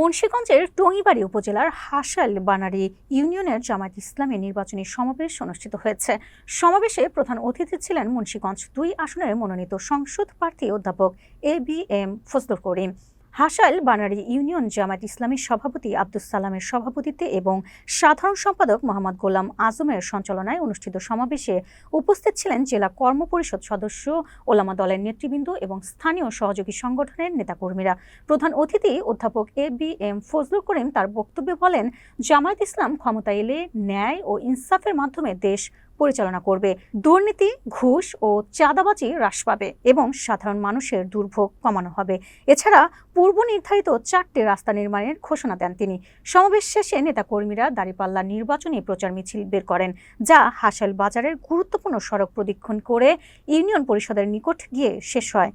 মুন্সীগঞ্জের টঙ্গিবাড়ি উপজেলার হাসাল বানারি ইউনিয়নের জামায়াত ইসলামী নির্বাচনী সমাবেশ অনুষ্ঠিত হয়েছে। সমাবেশে প্রধান অতিথি ছিলেন মুন্সীগঞ্জ দুই আসনের মনোনীত সংসদ প্রার্থী অধ্যাপক A B M Fazlul Karim. Hasail Banari union Jamaat ইসলামীর সভাপতি আব্দুস সালামের সভাপতিত্বে এবং সাধারণ সম্পাদক মোহাম্মদ গোলাম আজমের সঞ্চালনায় অনুষ্ঠিত সমাবেশে উপস্থিত ছিলেন জেলা কর্মপরিষদ সদস্য, ওলামা দলের নেতৃবৃন্দ এবং স্থানীয় সহযোগী সংগঠনের নেতাকর্মীরা। প্রধান অতিথি অধ্যাপক A B M Fazlul Karim তার বক্তব্যে বলেন, জামায়াত ইসলাম ক্ষমতা এলে ন্যায় ও ইনসাফের মাধ্যমে দেশ পরিচালনা করবে। দুর্নীতি, ঘুষ ও চাঁদাবাজি হ্রাস পাবে এবং সাধারণ মানুষের দুর্ভোগ কমানো হবে। এছাড়া পূর্ব নির্ধারিত চারটি রাস্তা নির্মাণের ঘোষণা দেন তিনি। সমাবেশ শেষে নেতাকর্মীরা দাঁড়িপাল্লা নির্বাচনী প্রচার মিছিল বের করেন, যা হাসাল বাজারের গুরুত্বপূর্ণ সড়ক প্রদক্ষিণ করে ইউনিয়ন পরিষদের নিকট গিয়ে শেষ হয়।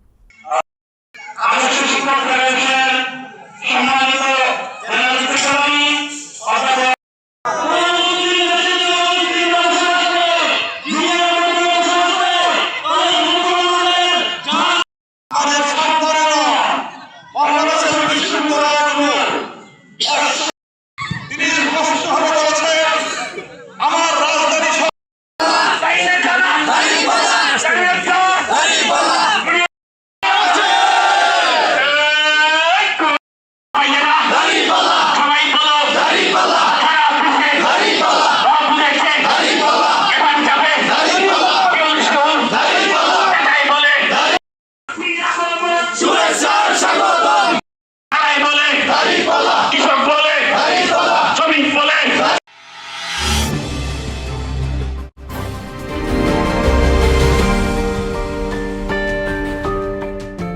শুভেচ্ছার স্বাগত